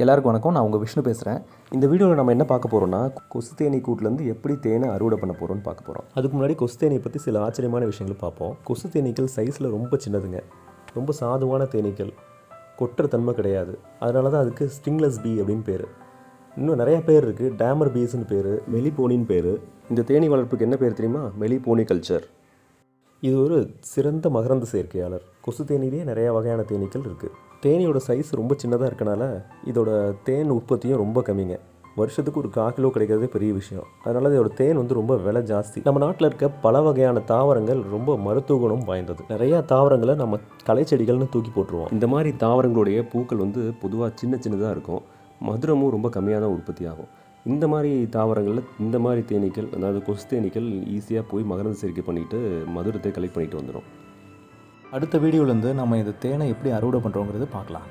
எல்லாருக்கும் வணக்கம். நான் உங்கள் விஷ்ணு பேசுகிறேன் இந்த வீடியோவில் நம்ம என்ன பார்க்க போகிறோம்னா கொசு தேனி கூட்டிலேருந்து எப்படி தேனை அறுவடை பண்ண போகிறோம்னு பார்க்க போகிறோம் அதுக்கு முன்னாடி கொசு தேனியை பற்றி சில ஆச்சரியமான விஷயங்கள் பார்ப்போம். கொசு தேனீக்கள் சைஸில் ரொம்ப சின்னதுங்க. ரொம்ப சாதுவான தேனீக்கள். கொட்டுற தன்மை கிடையாது. அதனால தான் அதுக்கு ஸ்ட்ரிங்லெஸ் பீ அப்படின்னு பேர். இன்னும் நிறைய பேர் இருக்குது டேமர் பீஸ்னு பேர். மெலிபோனின்னு பேர். இந்த தேனீ வளர்ப்புக்கு என்ன பேர் தெரியுமா? மெலிபோனி கல்ச்சர் இது ஒரு சிறந்த மகரந்த சேர்க்கையாளர். கொசு தேனிலேயே நிறையா வகையான தேனீக்கள் இருக்குது தேனியோட சைஸ் ரொம்ப சின்னதாக இருக்கனால இதோட தேன் உற்பத்தியும் ரொம்ப கம்மிங்க. வருஷத்துக்கு ஒரு கால் கிலோ கிடைக்கிறதே பெரிய விஷயம். அதனால் இதோட தேன் வந்து ரொம்ப விலை ஜாஸ்தி. நம்ம நாட்டில் இருக்க பல வகையான தாவரங்கள் ரொம்ப மருத்துவ குணம் வாய்ந்தது. நிறையா தாவரங்களை நம்ம கலைச்செடிகள்னு தூக்கி போட்டுருவோம். இந்த மாதிரி தாவரங்களுடைய பூக்கள் வந்து பொதுவாக சின்ன சின்னதாக இருக்கும். மதுரமும் ரொம்ப கம்மியாக தான் உற்பத்தி ஆகும் இந்த மாதிரி தாவரங்களில் இந்த மாதிரி தேனீக்கள் அதாவது கொசு தேனீக்கள் ஈஸியாக போய் மகரந்த சேர்க்கை பண்ணிவிட்டு மதுரத்தை கலெக்ட் பண்ணிட்டு வந்துடும் அடுத்த வீடியோலேருந்து நம்ம இந்த தேனை எப்படி அறுவடை பண்ணுறோங்கிறது பார்க்கலாம்.